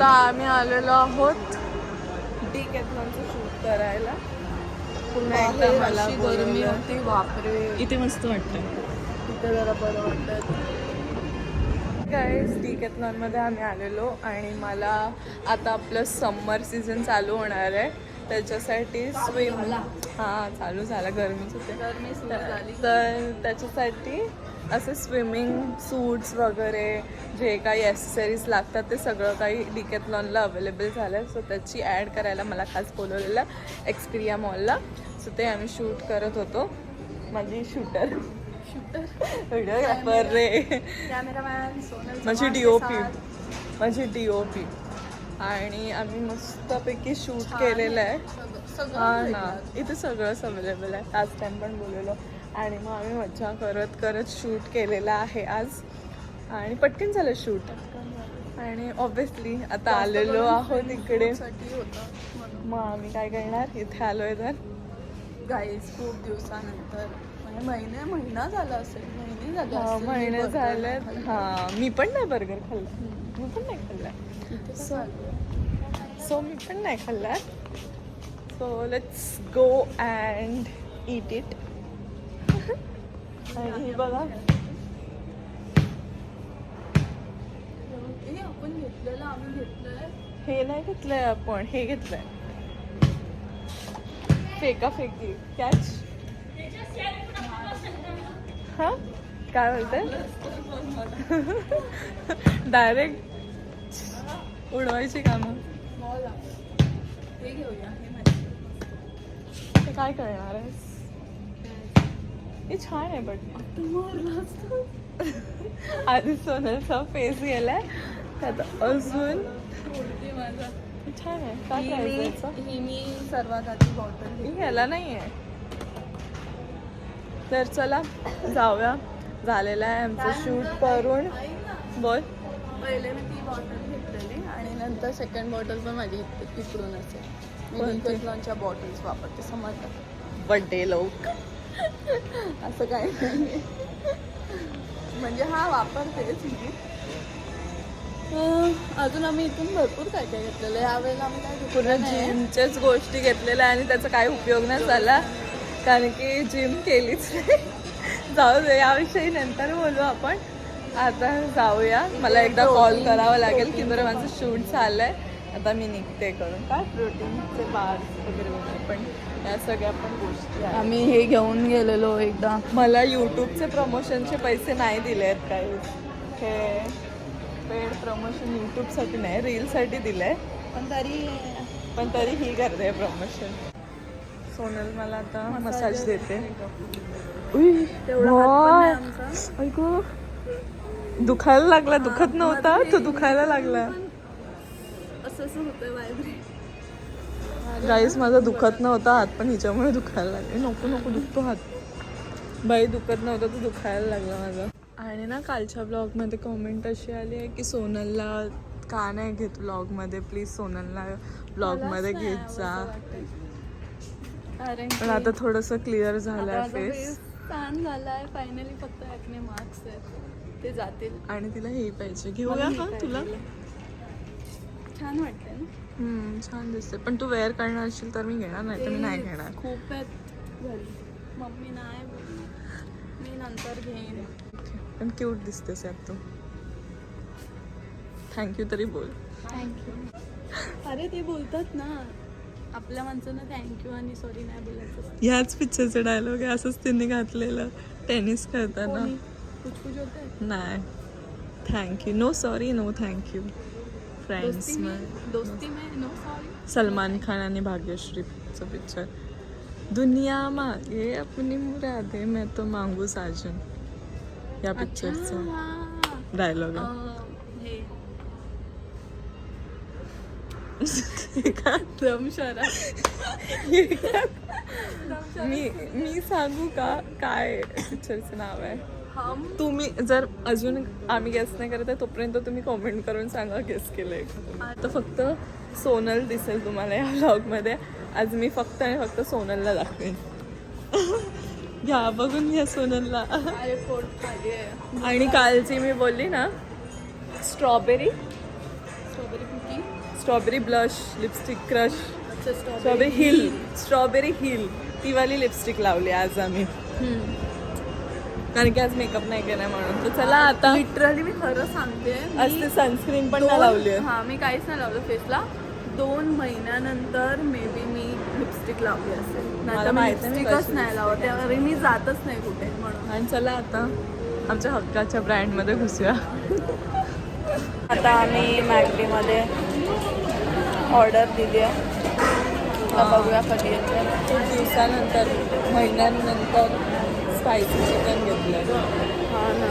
तर आम्ही आलेलो आहोत. डी कॅथलॉनचं शूट करायला. पुन्हा एकदा मला अशी गरमी. होती बापरे. इथे मस्त वाटतं इथे जरा बरं वाटतं गाईजमध्ये आम्ही आलेलो आणि मला आता आपलं समर सीझन चालू होणार आहे. त्याच्यासाठी स्विम हां चालू झाला गरमीच होते. गरमी सुरू झाली. तर त्याच्यासाठी असे स्विमिंग सूट्स वगैरे जे काही ॲसेसरीज लागतात ते सगळं काही डिकेथलॉनला अवेलेबल झालं आहे सो त्याची ॲड करायला मला खास बोलवलेलं एक्सपिरिया मॉलला सो ते आम्ही शूट करत होतो. माझी शूटर शूटर व्हिडिओग्राफर रे. माझी डी ओ पी. माझी डी ओ पी आणि आम्ही मस्तपैकी शूट केलेलं आहे. हा. ना. इथे सगळंच अवेलेबल आहे. लास्ट टाइम पण बोललेलो आणि मग आम्ही मज्जा करत करत शूट केलेलं आहे आज. आणि पटकन झालं शूट. आणि ऑब्विसली आता आलेलो आहोत इकडे. मग आम्ही काय करणार? इथे आलोय तर. गाईज खूप दिवसानंतर. म्हणजे महिने महिना झाला असेल. महिने झाले हा, असतील मी महिने झाले. हा मी पण नाही बर्गर खाल्ला. मी पण नाही खाल्ला? सो मी पण नाही खाल्ला. So let's go and eat eat आणि हे बघा. हे आपण घेतलेलं आम्ही घेतलंय. हे नाही घेतलंय आपण हे घेतलंय. फेका फेकी कॅच हा? काय बोलते डायरेक्ट उडवायची कामं. ते काय करणार आहेस? हे छान आहे बट आधी सोनलचा फेस गेलाय त्यात अजून छान आहे काय ही मी सर्वात आधी बॉटल मी ह्याला नाही आहे. तर चला जाऊया. झालेलं आहे आमचं शूट करून. बोल. पहिले मी ती बॉटल घेतलेली आणि नंतर सेकंड बॉटल पण माझी इथे- इकडून असेल मी बॉटल्स वापरते समजलं? बड्डे लोक असं काही नाही. म्हणजे हा वापरतेच मी. अं, अजून आम्ही इथून भरपूर काय काय घेतलेलं आहे. यावेळेला आम्ही काय पूर्ण जिमच्याच गोष्टी घेतलेल्या आणि त्याचा काही उपयोग नाही झाला. कारण की जिम केलीच नाही. जाऊ दे याविषयी नंतर बोलू आपण. आता जाऊया. मला एकदा कॉल करावा लागेल की बरं माझं शूट झालंय. आता मी निघते करून. काय? प्रोटीनचे बार्स वगैरे वगैरे पण या सगळ्या पण गोष्टी आहेत. आम्ही हे घेऊन गेलेलो एकदा. मला यूट्यूबचे प्रमोशनचे पैसे नाही दिले आहेत काही. हे पेड प्रमोशन यूट्यूबसाठी नाही रीलसाठी दिलं आहे पण तरी पण तरी ही करते प्रमोशन सोनल मला आता मसाज देते. उई. ऐकू? दुखायला लागला दुखत नव्हता तो दुखायला लागला. असं असं होतं व्हायब्रेट गाईस माझा दुखत नव्हता हात पण हिच्यामुळे दुखायला लागले. नको नको दुखतो हात. बाई दुखत नव्हता तो दुखायला लागला माझा. आणि ना कालच्या ब्लॉगमध्ये कमेंट अशी आली आहे की सोनलला का नाही घेत ब्लॉगमध्ये प्लीज सोनलला ब्लॉगमध्ये घेत जा. पण आता थोडंसं क्लिअर झालं फेस छान झालाय. फायनली फक्त ॲक्ने मार्क्स आहेत. ते जातील. आणि तिला हे पाहिजे. घेऊया पाहिजे. तुला? छान वाटतंय ना? हम्म, छान दिसते पण तू वेअर करणार असशील तर मी घेणार नाही तर मी नाही ते घेणार. खूप आहेत घरी मम्मी नाही बोलणार. मी नंतर घेईन. पण क्यूट दिसतेस यात तू. थँक्यू तरी बोल. थँक्यू अरे ते बोलतात ना. आपल्या माणसानं थँक्यू आणि सॉरी नाही बोलायचं असतं. ह्याच पिक्चरचं डायलॉग आहे असंच त्यांनी घातलेलं. टेनिस खेळताना. कोणी? कुछ कुछ होते नाही thank you no sorry no thank you friends में दोस्ती में नो सॉरी सलमान खान आणि भाग्यश्रीचं पिक्चर दुनिया मागे अपनी मुरादे मैं तो मांगू साजन. या अच्छा, पिक्चरचा डायलॉग हे. मी मी सांगू का? काय पिक्चरचं नाव आहे? हम तुम्ही जर अजून आम्ही गेस नाही करत आहे तोपर्यंत तुम्ही कॉमेंट करून सांगा गेस केलंय का तर फक्त सोनल दिसेल तुम्हाला या व्लॉगमध्ये आज मी फक्त आणि फक्त सोनलला दाखवेन. घ्या बघून घ्या सोनलला. आणि कालची मी बोलली ना strawberry strawberry cookie strawberry blush lipstick crush strawberry hill strawberry hill ती वाली लिपस्टिक लावली आज आम्ही. कारण की आज मेकअप नाही केलाय म्हणून. तर चला आता लिटरली मी खरं सांगते आज ते सनस्क्रीन पण नाही लावली हा मी काहीच नाही लावलं फेसला दोन महिन्यानंतर मे बी मी लिपस्टिक लावली असेल. लिपस्टिकच नाही लावत. त्यावेळी मी जातच नाही कुठे म्हणून. आणि चला आता आमच्या हक्काच्या ब्रँडमध्ये घुसूया. आता आम्ही मॅगडीमध्ये ऑर्डर दिली आहे बघूया कधी येते खूप दिवसानंतर महिन्यांनंतर. स्पायसी चिकन घेतलं हा ना.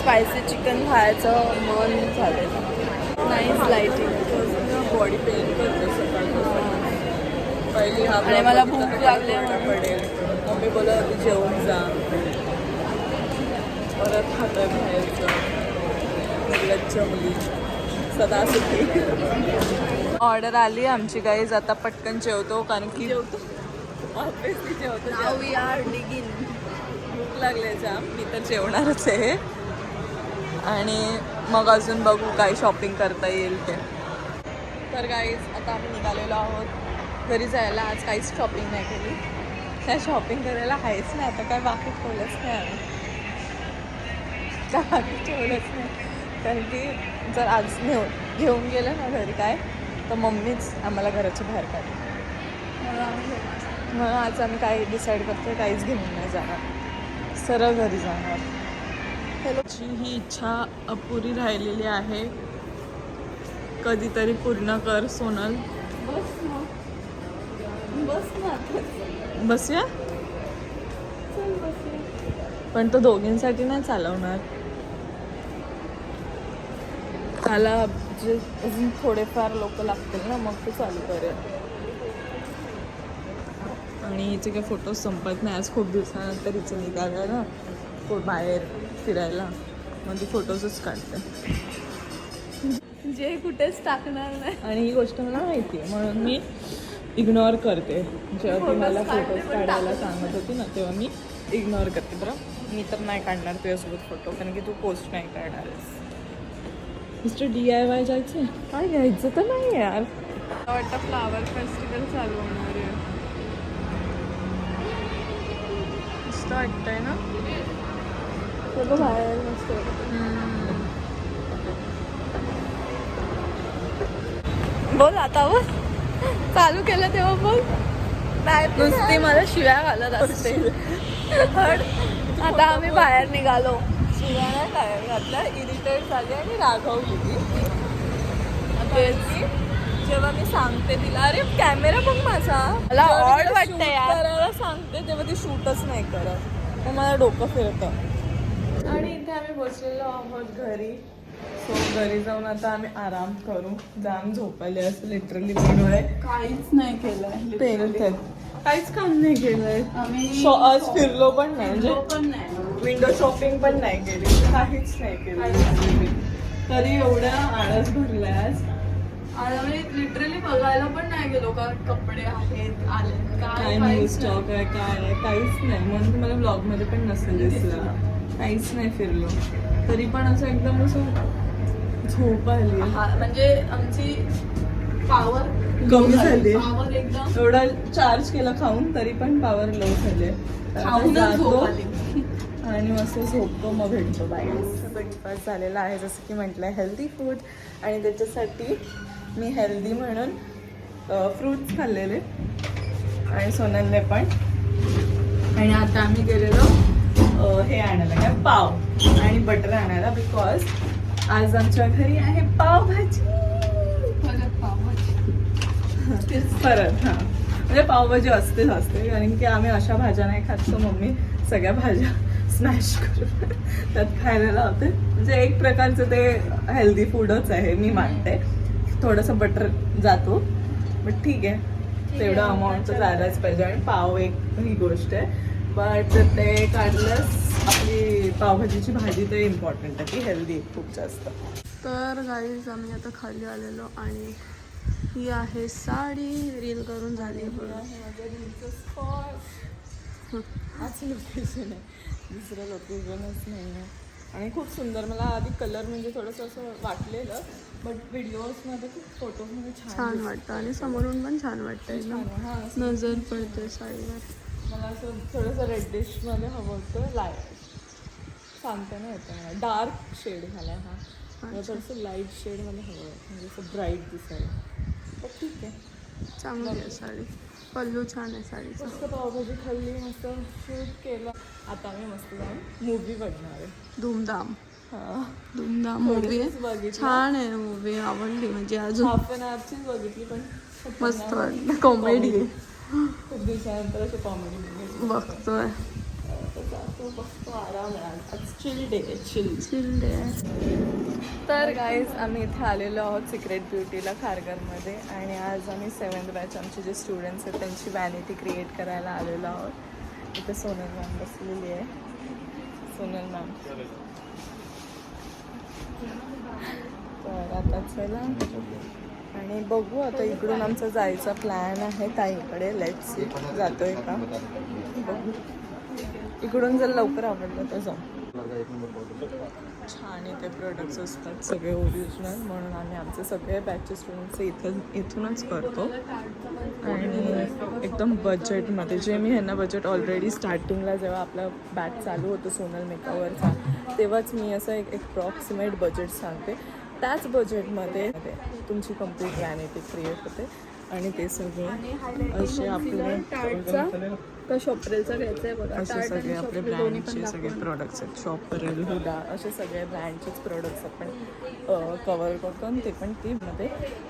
स्पायसी चिकन खायचं मन झालेलं नाईस लाईटिंग बॉडी पेन करते सकाळपासून. पहिली हा आणि मला भूक लागली. पडेल. मम्मी बोलत होती जेवून जा. परत खातं बाहेरचं. मुली सदा सुखी ऑर्डर आली आमची गाईज आता पटकन जेवतो कारण की जेवतो? ऑब्विसली जेवतो. नाव वी आर डिगिन भूक लागले जाम. मी तर जेवणारच आहे. आणि मग अजून बघू काय शॉपिंग करता येईल ते. तर गाईज आता आम्ही निघालेलो आहोत. घरी जायला आज काहीच शॉपिंग नाही केली. काय शॉपिंग करायला आहेच नाही. आता काय बाकी ठेवलंच नाही आम्ही. काय बाकी ठेवलंच नाही. कारण की जर आज नेऊ घेऊन गेलं ना घरी काय तर मम्मीच आम्हाला घराच्या बाहेर काढली. म्हणून आज आम्ही काय डिसाईड करतो काहीच घेऊन नाही जाणार. सरळ घरी जाणार. हॅलोची ही इच्छा अपुरी राहिलेली आहे. कधीतरी पूर्ण कर सोनल. बस बस बसूया. पण तो दोघींसाठी नाही चालवणार. त्याला जे अजून थोडेफार लोक लागतील ना मग तो चालू करेल. आणि हिचे काही फोटो संपत नाही. आज खूप दिवसानंतर हिचं निघालं ना. तो बाहेर फिरायला. मग ती फोटोजच काढते. जे कुठेच टाकणार नाही. आणि ही गोष्ट मला माहिती आहे. म्हणून मी इग्नोर करते. जेव्हा ती मला फोटोज काढायला सांगत होती ना तेव्हा मी इग्नोर करते. बरं मी तर नाही काढणार तुझ्यासोबत फोटो कारण की तू पोस्ट नाही करणार मिस्टर डी आय वाय जायचं काय घ्यायचं तर नाही यार. मला वाटतं फ्लावर फेस्टिवल चालू होणार आहे. मस्त वाटतंय ना? सगळं बाहेर मस्त. बोल आता बोल. चालू केलं तेव्हा बघ नाही नुसती मला शिव्या घालत असते. आता आम्ही बाहेर निघालो. शिवाय काय घातलं इरिटेट झाली आणि रागवली ती की जेव्हा मी सांगते तिला अरे कॅमेरा बघ माझा. मला shoot यार. करायला सांगते तेव्हा ती शूटच नाही करत. मग मला डोकं फिरतं. आणि इथे आम्ही बसलेलो आहोत घरी. सो घरी जाऊन आता आम्ही आराम करू. जाम झोपायला असं लिटरली काहीच नाही केलंय काहीच काम नाही केलंय. आम्ही शो- आज फिरलो पण नाही म्हणजे फिरलो पण नाही. विंडो शॉपिंग पण नाही केली. काहीच नाही केलं. तरी एवढा आळस भरलाय आज. आणि आम्ही लिटरली बघायला पण नाही गेलो का कपडे आहेत आले काय काय स्टॉक आहे काय आहे काहीच नाही. म्हणून तुम्हाला ब्लॉगमध्ये पण नसेल दिसलं. काहीच नाही फिरलो. तरी पण असं एकदम असं झोप आली. म्हणजे आमची पावर कमी झाली. एकदम एवढा चार्ज केला खाऊन तरी पण पॉवर लो झाले. झोप आली. आणि मस्त झोपतो मग भेटतो. बाय ब्रेकफास्ट झालेला आहे. जसं की म्हटलं हेल्दी फूड आणि त्याच्यासाठी मी हेल्दी म्हणून फ्रूट्स खाल्लेले. आणि सोनलने पण. आणि आता आम्ही गेलेलो हे आणायला. काय? पाव. आणि बटर आणायला बिकॉज आज आमच्या घरी आहे पावभाजी. परत पावभाजी. परत हां. म्हणजे पावभाजी असतेच असते. कारण की आम्ही अशा भाज्या नाही खात. सो मम्मी सगळ्या भाज्या स्मॅश करून त्यात खायला लावते. म्हणजे एक प्रकारचं ते हेल्दी फूडच आहे मी मानते. थोडंसं बटर जातो. बट ठीक आहे. तेवढं अमाऊंट तर जायलाच पाहिजे. आणि पाव एक ही गोष्ट आहे. बट ते काढलंच आपली पावभाजीची भाजी तर इम्पॉर्टंट आहे ती हेल्दी खूप जास्त. तर गाईज आम्ही आता खाली आलेलो आणि ही आहे साडी. रील करून झाली हाच लोकेशन आहे. दुसरं लोकेशनच नाही आहे आणि खूप सुंदर. मला आधी कलर म्हणजे थोडंसं असं वाटलेलं. बट व्हिडिओजमध्ये खूप फोटोजमध्ये छान. वाटतं. आणि समोरून पण छान वाटतं एकदम नजर पडते साडीवर मला असं थोडंसं रेडिशमध्ये हवं होतं. लाइट सांगता नाही येतं मला. डार्क शेड झाला हा. मला थोडंसं लाइट शेडमध्ये हवं आहे म्हणजे असं ब्राईट दिसायला. तर ठीक आहे. चांगली आहे साडी. पल्लू छान आहे साडीचा. मस्त पावभाजी खाल्ली मस्त शूट केलं. आता आम्ही मस्त जाऊन मूवी बघणार आहे. धूमधाम. धूमधाम मूवी आहे. छान आहे मूवी आवडली म्हणजे अजून. हाफ आवरचीच बघितली पण मस्त वाटलं. कॉमेडी आहे खूप दिवसानंतर अशी कॉमेडी बघतोय. तर गाईज आम्ही इथे आलेलो आहोत सिक्रेट ब्युटीला खारघरमध्ये आणि आज आम्ही सेवन्थ बॅच आमचे जे स्टुडंट्स आहेत त्यांची वॅनिटी क्रिएट करायला आलेलो आहोत. इथे सोनल मॅम बसलेली आहे. सोनल मॅम तर आता चला. आणि बघू आता इकडून आमचा जायचा प्लॅन आहे. ताईकडे लेट्स जातोय का? बघू. इकडून जर लवकर आवडलं तर जाऊ. छान इथे प्रोडक्ट्स असतात सगळे ओरिजिनल म्हणून आम्ही आमचे सगळे बॅचचे स्टुडंट्स इथं इथूनच करतो. आणि एकदम बजेटमध्ये जे मी ह्यांना बजेट ऑलरेडी स्टार्टिंगला जेव्हा आपला बॅच चालू होतं सोनल मेकअपवरचा तेव्हाच मी असं एक अप्रॉक्सिमेट बजेट सांगते. त्याच बजेटमध्ये तुमची कंप्लीट वॅनिटी क्रिएट होते. आणि ते सगळे असे आपले का शॉपरेलचा घ्यायचा आहे बघा. असे सगळे आपले ब्रँडचे सगळे प्रोडक्ट्स आहेत. शॉपरेल हुडा असे सगळे ब्रँडचेच प्रोडक्ट्स आपण कवर करतो आणि ते पण ती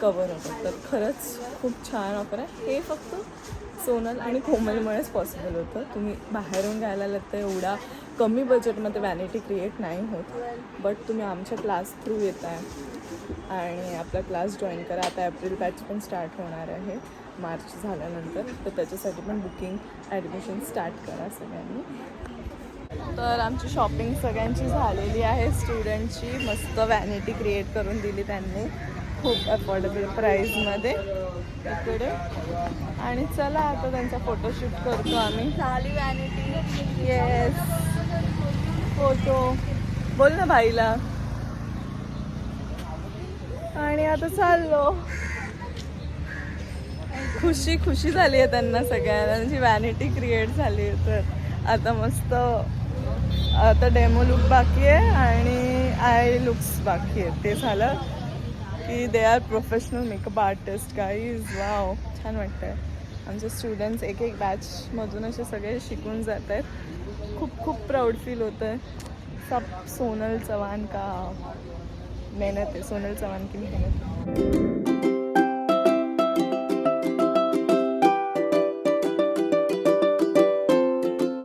कवर होतात. तर खरंच खूप छान ऑफर आहे. हे फक्त सोनल आणि कोमलमुळेच पॉसिबल होतं. तुम्ही बाहेरून घ्यायला लागतं एवढा कमी बजेटमध्ये वॅनिटी क्रिएट नाही होत. बट तुम्ही आमच्या क्लास थ्रू येत आहे आणि आपला क्लास जॉईन करा. आता एप्रिल बॅच पण स्टार्ट होणार आहे. मार्च झाल्यानंतर तर त्याच्यासाठी पण बुकिंग ॲडमिशन स्टार्ट करा सगळ्यांनी. तर आमची शॉपिंग सगळ्यांची झालेली आहे. स्टुडंटची मस्त वॅनिटी क्रिएट करून दिली त्यांनी. खूप अफोर्डेबल प्राईजमध्ये इकडे. आणि चला आता त्यांचा फोटोशूट करतो आम्ही. झाली वॅनिटी येस फोटो बोल ना भाईला. आणि आता चाललो. खुशी खुशी झाली आहे त्यांना सगळ्यांना. त्यांची वॅनिटी क्रिएट झाली आहे. तर आता मस्त आता डेमो लुक बाकी आहे आणि आय लुक्स बाकी आहे. ते झालं की they are professional makeup artist guys wow छान वाटतं आहे आमचे स्टुडंट्स एक एक बॅचमधून असे सगळे शिकून जात आहेत. खूप खूप प्राऊड फील होतं आहे. सब सोनल चव्हाण का मेहनत आहे. सोनल चव्हाण की मेहनत.